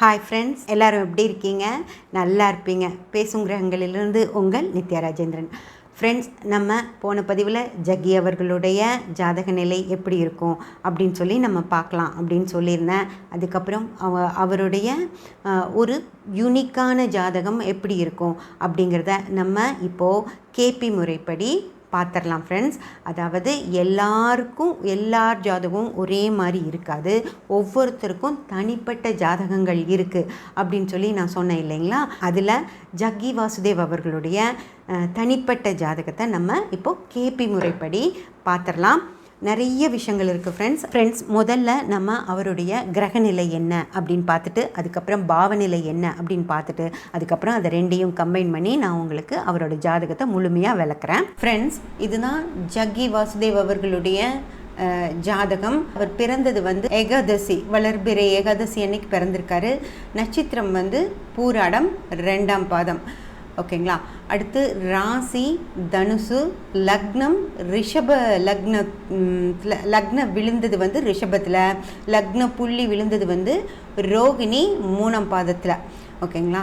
Hi friends எல்லோரும் எப்படி இருக்கீங்க? நல்லா இருப்பீங்க. பேசும் கிரகங்களிலிருந்து உங்கள் நித்யா ராஜேந்திரன் ஃப்ரெண்ட்ஸ் நம்ம போன பதிவில் ஜக்கி அவர்களுடைய ஜாதக நிலை எப்படி இருக்கும் அப்படின்னு சொல்லி நம்ம பார்க்கலாம் அப்படின்னு சொல்லியிருந்தேன். அதுக்கப்புறம் அவ அவருடைய ஒரு யூனிக்கான ஜாதகம் எப்படி இருக்கும் அப்படிங்கிறத நம்ம இப்போது கேபி முறைப்படி பார்த்துடலாம் ஃப்ரெண்ட்ஸ் அதாவது எல்லாருக்கும் எல்லார் ஜாதகமும் ஒரே மாதிரி இருக்காது. ஒவ்வொருத்தருக்கும் தனிப்பட்ட ஜாதகங்கள் இருக்குது அப்படின்னு சொல்லி நான் சொன்னேன் இல்லைங்களா? அதில் ஜக்கி வாசுதேவ் அவர்களுடைய தனிப்பட்ட ஜாதகத்தை நம்ம இப்போது கேபி முறைப்படி பார்த்துடலாம் நிறைய விஷயங்கள் இருக்குது ஃப்ரெண்ட்ஸ் ஃப்ரெண்ட்ஸ் முதல்ல நம்ம அவருடைய கிரகநிலை என்ன அப்படின்னு பார்த்துட்டு அதுக்கப்புறம் பாவநிலை என்ன அப்படின்னு பார்த்துட்டு அதுக்கப்புறம் அதை ரெண்டையும் கம்பைன் பண்ணி நான் உங்களுக்கு அவரோட ஜாதகத்தை முழுமையாக விளக்குறேன். ஃப்ரெண்ட்ஸ் இதுதான் ஜக்கி வாசுதேவ் அவர்களுடைய ஜாதகம். அவர் பிறந்தது வந்து ஏகாதசி வளர்பிறை ஏகாதசி அன்னைக்கு பிறந்திருக்காரு. நட்சத்திரம் வந்து பூராடம் ரெண்டாம் பாதம். ஓகேங்களா? அடுத்து ராசி தனுசு லக்னம் ரிஷப லக்னத்தில் லக்ன விழுந்தது வந்து ரிஷபத்தில் லக்ன புள்ளி விழுந்தது வந்து ரோகிணி மூணாம் பாதத்தில். ஓகேங்களா?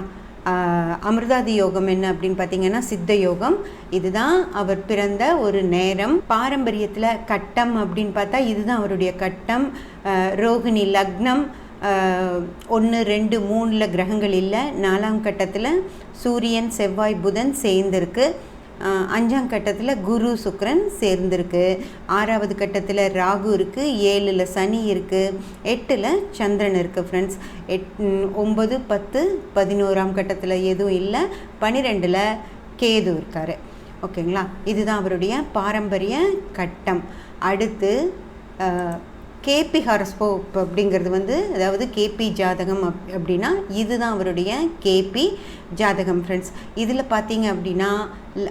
அமிர்தாதி யோகம் என்ன அப்படின்னு பார்த்தீங்கன்னா சித்த யோகம். இதுதான் அவர் பிறந்த ஒரு நேரம். பாரம்பரியத்தில் கட்டம் அப்படின்னு பார்த்தா இதுதான் அவருடைய கட்டம். ரோகிணி லக்னம் ஒன்று ரெண்டு மூணில் கிரகங்கள் இல்லை. நாலாம் கட்டத்தில் சூரியன் செவ்வாய் புதன் சேர்ந்திருக்கு. அஞ்சாம் கட்டத்தில் குரு சுக்கரன் சேர்ந்திருக்கு. ஆறாவது கட்டத்தில் ராகு இருக்குது ஏழில் சனி இருக்குது எட்டில் சந்திரன் இருக்குது ஃப்ரெண்ட்ஸ் எட் ஒம்பது பத்து பதினோராம் கட்டத்தில் எதுவும் இல்லை. பன்னிரெண்டில் கேது இருக்கார். ஓகேங்களா? இதுதான் அவருடைய பாரம்பரிய கட்டம். அடுத்து கேபி ஹாரஸ்கோப் அப்படிங்கிறது வந்து அதாவது கேபி ஜாதகம் அப் அப்படின்னா இதுதான் அவருடைய கேபி ஜாதகம் ஃப்ரெண்ட்ஸ் இதில் பார்த்தீங்க அப்படின்னா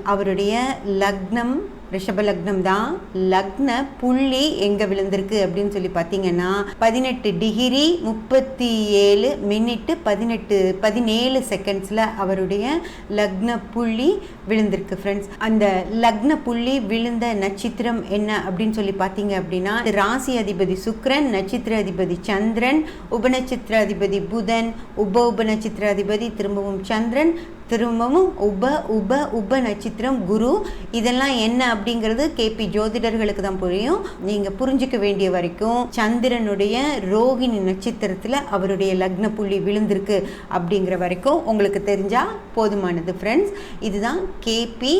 அவருடைய லக்னம் ரிஷப லக்னம் தான். லக்ன புள்ளி எங்கே விழுந்திருக்கு அப்படின்னு சொல்லி பார்த்தீங்கன்னா பதினெட்டு டிகிரி முப்பத்தி ஏழு மினிட்டு பதினெட்டு பதினேழு செகண்ட்ஸில் அவருடைய லக்ன புள்ளி விழுந்திருக்கு ஃப்ரெண்ட்ஸ் அந்த லக்ன புள்ளி விழுந்த நட்சத்திரம் என்ன அப்படின்னு சொல்லி பார்த்தீங்க அப்படின்னா ராசி அதிபதி சுக்ரன் நட்சத்திர அதிபதி சந்திரன் உபநட்சத்திர அதிபதி புதன் உப உபநட்சத்திர அதிபதி திரும்பவும் சந்திரன் திரும்பவும் உப உப உப நட்சத்திரம் குரு. இதெல்லாம் என்ன அப்படிங்கிறது கேபி ஜோதிடர்களுக்கு தான் புரியும். நீங்கள் புரிஞ்சுக்க வேண்டிய வரைக்கும் சந்திரனுடைய ரோகிணி நட்சத்திரத்தில் அவருடைய லக்ன புள்ளி விழுந்திருக்கு அப்படிங்கிற வரைக்கும் உங்களுக்கு தெரிஞ்சால் போதுமானது ஃப்ரெண்ட்ஸ் இதுதான் கேபி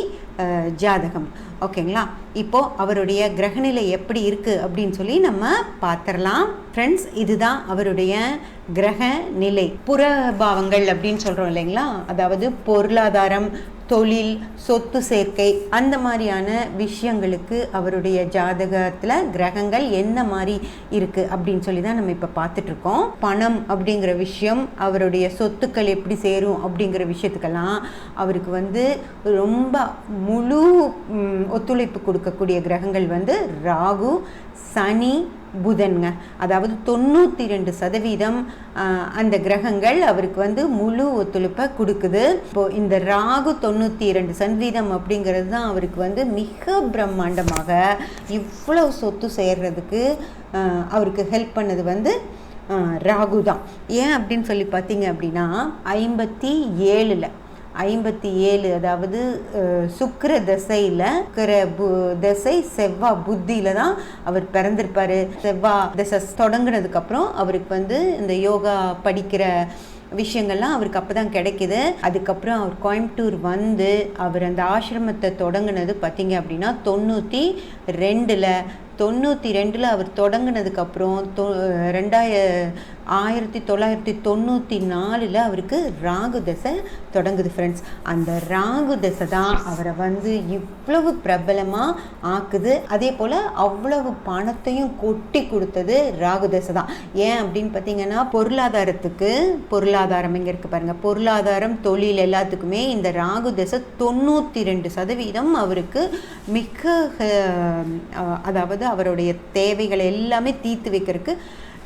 ஜாதகம். ஓகேங்களா? இப்போது அவருடைய கிரகநிலை எப்படி இருக்குது அப்படின்னு சொல்லி நம்ம பார்த்துடலாம் ஃப்ரெண்ட்ஸ் இதுதான் அவருடைய கிரக நிலை புறபாவங்கள் அப்படின்னு சொல்கிறோம் இல்லைங்களா? அதாவது பொருளாதாரம் தொழில் சொத்து சேர்க்கை அந்த மாதிரியான விஷயங்களுக்கு அவருடைய ஜாதகத்தில் கிரகங்கள் என்ன மாதிரி இருக்குது அப்படின்னு சொல்லி தான் நம்ம இப்போ பார்த்துட்ருக்கோம். பணம் அப்படிங்கிற விஷயம் அவருடைய சொத்துக்கள் எப்படி சேரும் அப்படிங்கிற விஷயத்துக்கெல்லாம் அவருக்கு வந்து ரொம்ப முழு ஒத்துழைப்பு கொடுக்கக்கூடிய கிரகங்கள் வந்து ராகு சனி புதன்ங்க. அதாவது தொண்ணூற்றி ரெண்டு சதவீதம் அந்த கிரகங்கள் அவருக்கு வந்து முழு ஒத்துழைப்பை கொடுக்குது. இப்போது இந்த ராகு தொண்ணூற்றி இரண்டு சதவீதம் அப்படிங்கிறது தான் அவருக்கு வந்து மிக பிரம்மாண்டமாக இவ்வளவு சொத்து சேர்றதுக்கு அவருக்கு ஹெல்ப் பண்ணது வந்து ராகு தான். ஏன் அப்படின்னு சொல்லி பார்த்தீங்க அப்படின்னா ஐம்பத்தி ஏழில் ஐம்பத்தி ஏழு அதாவது சுக்கர சுக்கிர தசையில் இருக்கிற பு தசை செவ்வா புத்தியில் தான் அவர் பிறந்திருப்பார். செவ்வா தசை தொடங்கினதுக்கப்புறம் அவருக்கு வந்து இந்த யோகா படிக்கிற விஷயங்கள்லாம் அவருக்கு அப்போ தான் கிடைக்குது. அதுக்கப்புறம் அவர் கோயம்புத்தூர் வந்து அவர் அந்த ஆசிரமத்தை தொடங்கினது பார்த்தீங்க அப்படின்னா தொண்ணூற்றி ரெண்டில். தொண்ணூற்றி ரெண்டில் அவர் தொடங்கினதுக்கப்புறம் தொ ரெண்டாய ஆயிரத்தி தொள்ளாயிரத்தி தொண்ணூற்றி நாலில் அவருக்கு ராகு தசை தொடங்குது ஃப்ரெண்ட்ஸ் அந்த ராகு தசை தான் அவரை வந்து இவ்வளவு பிரபலமாக ஆக்குது. அதே போல் அவ்வளவு பணத்தையும் கொட்டி கொடுத்தது ராகு தசை தான். ஏன் அப்படின்னு பார்த்தீங்கன்னா பொருளாதாரத்துக்கு பொருளாதாரம் இங்கே இருக்குது பாருங்கள் பொருளாதாரம் தொழில் எல்லாத்துக்குமே இந்த ராகு தசை தொண்ணூற்றி ரெண்டு சதவீதம் அவருக்கு மிக அதாவது அவருடைய தேவைகளை எல்லாமே தீர்த்து வைக்கிறதுக்கு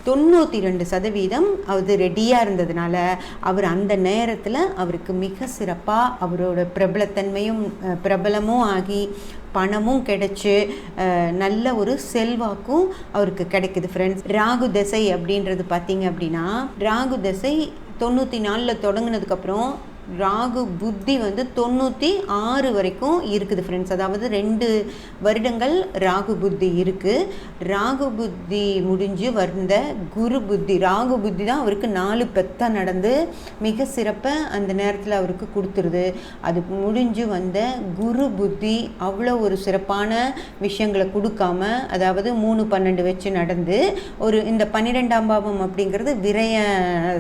தொண்ணூற்றி ரெண்டு சதவீதம் அது ரெடியாக இருந்ததுனால அவர் அந்த நேரத்தில் அவருக்கு மிக சிறப்பாக அவரோட பிரபலத்தன்மையும் பிரபலமும் ஆகி பணமும் கிடைச்சி நல்ல ஒரு செல்வாக்கும் அவருக்கு கிடைக்குது ஃப்ரெண்ட்ஸ் ராகு தசை அப்படின்றது பார்த்தீங்க அப்படின்னா ராகு தசை தொண்ணூற்றி நாலில் தொடங்கினதுக்கப்புறம் ராகு புத்தி வந்து தொண்ணூற்றி ஆறு வரைக்கும் இருக்குது ஃப்ரெண்ட்ஸ் அதாவது ரெண்டு வருடங்கள் ராகு புத்தி இருக்குது ராகு புத்தி முடிஞ்சு வந்த குரு புத்தி ராகு புத்தி தான் அவருக்கு நாலு பெத்தாக நடந்து மிக சிறப்பாக அந்த நேரத்தில் அவருக்கு கொடுத்துருது. அது முடிஞ்சு வந்த குரு புத்தி அவ்வளோ ஒரு சிறப்பான விஷயங்களை கொடுக்காம அதாவது மூணு பன்னெண்டு வச்சு நடந்து ஒரு இந்த பன்னிரெண்டாம் பாவம் அப்படிங்கிறது விரய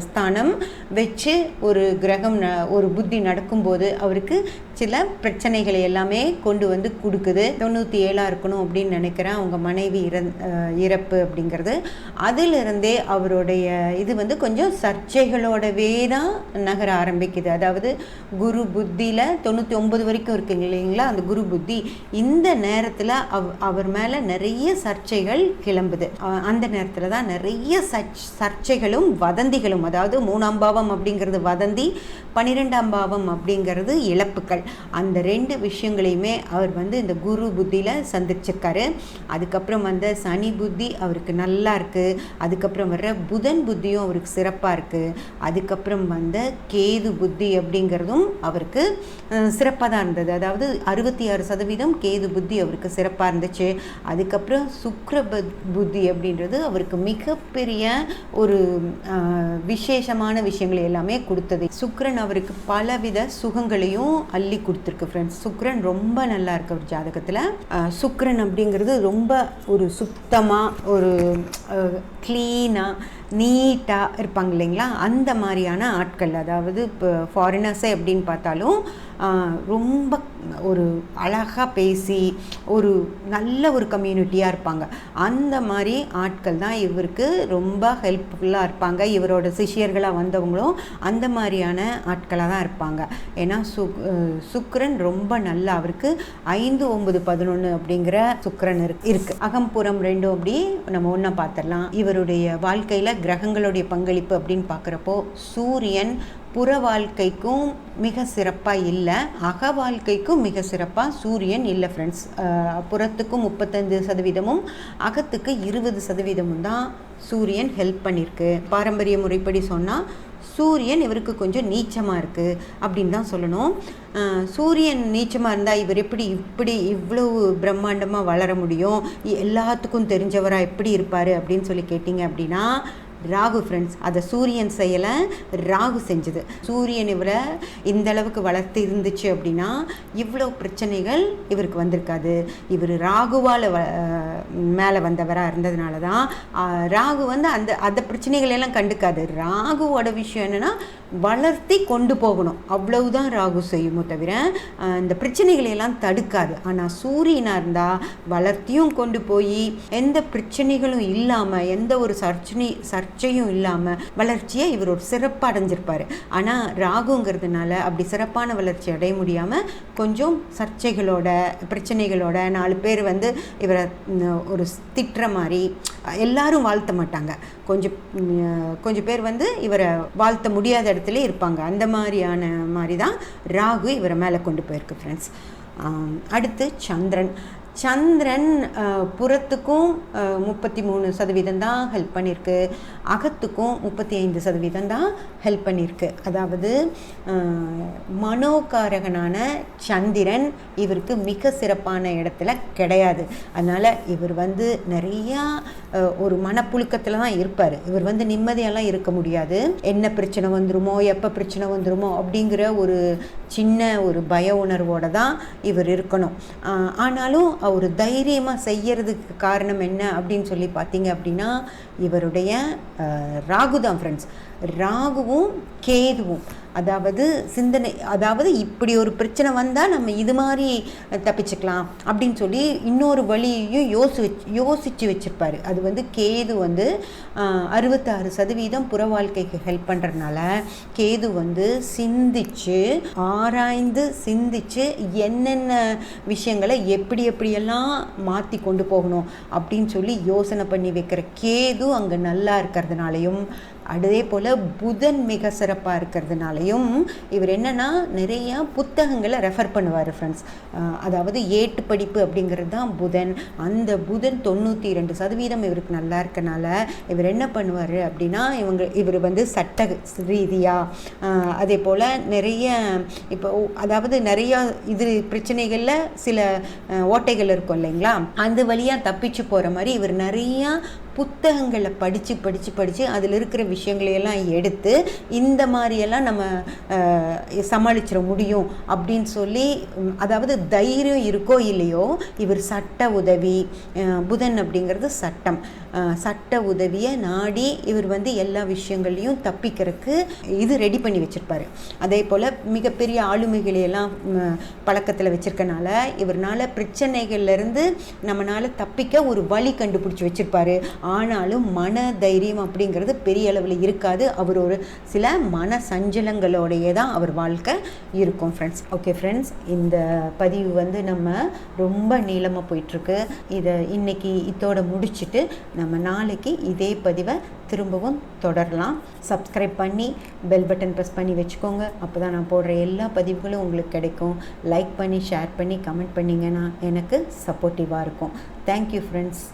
ஸ்தானம் வச்சு ஒரு கிரகம் ந- ஒரு புத்தி நடக்கும்போது அவருக்கு சில பிரச்சனைகளை எல்லாமே கொண்டு வந்து கொடுக்குது. தொண்ணூற்றி ஏழாக இருக்கணும் அப்படின்னு நினைக்கிறேன் அவங்க மனைவி இறந் இறப்பு அப்படிங்கிறது. அதிலிருந்தே அவருடைய இது வந்து கொஞ்சம் சர்ச்சைகளோடவே தான் நகர ஆரம்பிக்குது. அதாவது குரு புத்தியில் தொண்ணூற்றி ஒன்பது வரைக்கும் இருக்குங்க இல்லைங்களா? அந்த குரு புத்தி இந்த நேரத்தில் அவ் அவர் மேலே நிறைய சர்ச்சைகள் கிளம்புது. அந்த நேரத்தில் தான் நிறைய சர்ச் சர்ச்சைகளும் வதந்திகளும் அதாவது மூணாம் பாவம் அப்படிங்கிறது வதந்தி பன்னிரெண்டாம் பாவம் அப்படிங்கிறது இழப்புக்கள் அந்த ரெண்டு விஷயங்களையுமே அவர் வந்து இந்த குரு புத்தியில் சந்திச்சிருக்காரு. அதுக்கப்புறம் வந்த சனி புத்தி அவருக்கு நல்லா இருக்குது அதுக்கப்புறம் வர்ற புதன் புத்தியும் அவருக்கு சிறப்பாக இருக்குது அதுக்கப்புறம் வந்த கேது புத்தி அப்படிங்கிறதும் அவருக்கு சிறப்பாக தான் இருந்தது. அதாவது அறுபத்தி ஆறு சதவீதம் கேது புத்தி அவருக்கு சிறப்பாக இருந்துச்சு. அதுக்கப்புறம் சுக்ர புத்தி அப்படின்றது அவருக்கு மிகப்பெரிய ஒரு விசேஷமான விஷயங்களை எல்லாமே கொடுத்தது. சுக்ரன் அவருக்கு பலவித சுகங்களையும் அள்ளி கொடுத்துருக்கு ஃப்ரெண்ட்ஸ் சுக்ரன் ரொம்ப நல்லா இருக்கு ஒரு ஜாதகத்தில். சுக்ரன் அப்படிங்கிறது ரொம்ப ஒரு சுத்தமாக ஒரு க்ளீனாக நீட்டாக இருப்பாங்க இல்லைங்களா? அந்த மாதிரியான ஆட்கள். அதாவது இப்போ ஃபாரினர்ஸே அப்படின்னு பார்த்தாலும் ரொம்ப ஒரு அழகாக பேசி ஒரு நல்ல ஒரு கம்யூனிட்டியாக இருப்பாங்க. அந்த மாதிரி ஆட்கள் தான் இவருக்கு ரொம்ப ஹெல்ப்ஃபுல்லாக இருப்பாங்க. இவரோட சிஷியர்களாக வந்தவங்களும் அந்த மாதிரியான ஆட்களாக தான் இருப்பாங்க. ஏன்னா சு சுக்ரன் ரொம்ப நல்லா அவருக்கு ஐந்து ஒம்பது பதினொன்று அப்படிங்கிற சுக்கரன் இருக்கு. இருக்குது அகம்புறம் ரெண்டும் அப்படி நம்ம ஒன்றா பார்த்துடலாம். இவருடைய வாழ்க்கையில் கிரகங்களுடைய பங்களிப்பு அப்படின்னு பார்க்குறப்போ சூரியன் புற வாழ்க்கைக்கும் மிக சிறப்பாக இல்லை அக வாழ்க்கைக்கும் மிக சிறப்பாக சூரியன் இல்லை ஃப்ரெண்ட்ஸ் புறத்துக்கும் முப்பத்தஞ்சு சதவீதமும் அகத்துக்கு இருபது சதவீதமும் தான் சூரியன் ஹெல்ப் பண்ணியிருக்கு பாரம்பரிய முறைப்படி சொன்னால் சூரியன் இவருக்கு கொஞ்சம் நீச்சமாக இருக்குது அப்படின்னு தான் சொல்லணும். சூரியன் நீச்சமாக இருந்தால் இவர் எப்படி இப்படி இவ்வளவு பிரம்மாண்டமாக வளர முடியும்? எல்லாத்துக்கும் தெரிஞ்சவராக எப்படி இருப்பார் அப்படின்னு சொல்லி கேட்டிங்க அப்படின்னா ராகு ஃப்ரெண்ட்ஸ் அதை சூரியன் செய்யலை ராகு செஞ்சது. சூரியன் இவரை இந்த அளவுக்கு வளர்த்து இருந்துச்சு அப்படின்னா இவ்வளோ பிரச்சனைகள் இவருக்கு வந்திருக்காது. இவர் ராகுவால் வ மேலே வந்தவராக இருந்ததுனால தான் ராகு வந்து அந்த அந்த பிரச்சனைகள் எல்லாம் கண்டுக்காது. ராகுவோட விஷயம் என்னென்னா வளர்த்தி கொண்டு போகணும். அவ்வளவுதான் ராகு செய்யுமோ தவிர இந்த பிரச்சனைகளை எல்லாம் தடுக்காது. ஆனால் சூரியனாக இருந்தால் வளர்த்தியும் கொண்டு போய் எந்த பிரச்சனைகளும் இல்லாமல் எந்த ஒரு சர்ச்சனை சர்ச்சையும் இல்லாமல் வளர்ச்சியை இவர் ஒரு சிறப்பு அடைஞ்சிருப்பார். ஆனால் ராகுங்கிறதுனால அப்படி சிறப்பான வளர்ச்சி அடைய முடியாமல் கொஞ்சம் சர்ச்சைகளோட பிரச்சனைகளோட நாலு பேர் வந்து இவரை ஒரு திட்டுற மாதிரி எல்லாரும் வாழ்த்த மாட்டாங்க. கொஞ்சம் கொஞ்சம் பேர் வந்து இவரை வாழ்த்த முடியாத இடத்துல இருப்பாங்க. அந்த மாதிரியான மாதிரி தான் ராகு இவரை மேலே கொண்டு போயிருக்கு ஃப்ரெண்ட்ஸ் அடுத்து சந்திரன். சந்திரன் புறத்துக்கும் முப்பத்தி மூணு சதவீதம் தான் ஹெல்ப் பண்ணியிருக்கு. அகத்துக்கும் முப்பத்தி ஐந்து சதவீதம் தான் ஹெல்ப் பண்ணியிருக்கு. அதாவது மனோகாரகனான சந்திரன் இவருக்கு மிக சிறப்பான இடத்துல கிடையாது. அதனால் இவர் வந்து நிறையா ஒரு மனப்புழுக்கத்தில் தான் இருப்பார். இவர் வந்து நிம்மதியெல்லாம் இருக்க முடியாது. என்ன பிரச்சனை வந்துருமோ எப்போ பிரச்சனை வந்துருமோ அப்படிங்கிற ஒரு சின்ன ஒரு பய உணர்வோடு தான் இவர் இருக்கணும். ஆனாலும் அவர் தைரியமாக செய்யறதுக்கு காரணம் என்ன அப்படின்னு சொல்லி பார்த்தீங்க அப்படின்னா இவருடைய ஆஹ் ராகு தான் ஃப்ரெண்ட்ஸ் ராகுவும் கேதுவும். அதாவது சிந்தனை அதாவது இப்படி ஒரு பிரச்சனை வந்தால் நம்ம இது மாதிரி தப்பிச்சுக்கலாம் அப்படின்னு சொல்லி இன்னொரு வழியையும் யோசி யோசித்து வச்சுருப்பாரு. அது வந்து கேது வந்து அறுபத்தாறு சதவீதம் புற வாழ்க்கைக்கு ஹெல்ப் பண்ணுறதுனால கேது வந்து சிந்திச்சு ஆராய்ந்து சிந்திச்சு என்னென்ன விஷயங்களை எப்படி எப்படியெல்லாம் மாற்றி கொண்டு போகணும் அப்படின்னு சொல்லி யோசனை பண்ணி வைக்கிற கேது அங்கே நல்லா இருக்கிறதுனாலையும் அதே போல் புதன் மிக சிறப்பாக இருக்கிறதுனாலையும் இவர் என்னென்னா நிறையா புத்தகங்களை ரெஃபர் பண்ணுவார் ஃப்ரெண்ட்ஸ் அதாவது ஏட்டு படிப்பு அப்படிங்கிறது தான் புதன். அந்த புதன் தொண்ணூற்றி ரெண்டு சதவீதம் இவருக்கு நல்லா இருக்கனால இவர் என்ன பண்ணுவார் அப்படின்னா இவங்க இவர் வந்து சட்ட ரீதியாக அதே போல் நிறைய இப்போ அதாவது நிறையா இது பிரச்சனைகளில் சில ஓட்டைகள் இருக்கும் இல்லைங்களா? அந்த வழியாக தப்பிச்சு போகிற மாதிரி இவர் நிறையா புத்தகங்களை படித்து படித்து படித்து அதில் இருக்கிற விஷயங்களையெல்லாம் எடுத்து இந்த மாதிரியெல்லாம் நம்ம சமாளிச்சிட முடியும் அப்படின்னு சொல்லி அதாவது தைரியம் இருக்கோ இல்லையோ இவர் சட்ட உதவி புதன் அப்படிங்கிறது சட்டம். சட்ட உதவியை நாடி இவர் வந்து எல்லா விஷயங்களையும் தப்பிக்கிறதுக்கு இது ரெடி பண்ணி வச்சுருப்பாரு. அதே போல் மிகப்பெரிய ஆளுமைகளையெல்லாம் பழக்கத்தில் வச்சுருக்கனால இவரால் பிரச்சனைகள்லேருந்து நம்மளால் தப்பிக்க ஒரு வழி கண்டுபிடிச்சி வச்சுருப்பாரு. ஆனாலும் மன தைரியம் அப்படிங்கிறது பெரிய அளவில் இருக்காது. அவர் ஒரு சில மன சஞ்சலங்களோடையே தான் அவர் வாழ்க்கை இருக்கும் ஃப்ரெண்ட்ஸ் ஓகே ஃப்ரெண்ட்ஸ் இந்த பதிவு வந்து நம்ம ரொம்ப நீளமாக போயிட்டுருக்கு. இதை இன்றைக்கி இதோட முடிச்சுட்டு நம்ம நாளைக்கு இதே பதிவை திரும்பவும் தொடரலாம். சப்ஸ்கிரைப் பண்ணி பெல் பட்டன் ப்ரெஸ் பண்ணி வச்சுக்கோங்க. அப்போ தான் நான் போடுற எல்லா பதிவுகளும் உங்களுக்கு கிடைக்கும். லைக் பண்ணி ஷேர் பண்ணி கமெண்ட் பண்ணிங்கன்னா எனக்கு சப்போர்ட்டிவாக இருக்கும். Thank you friends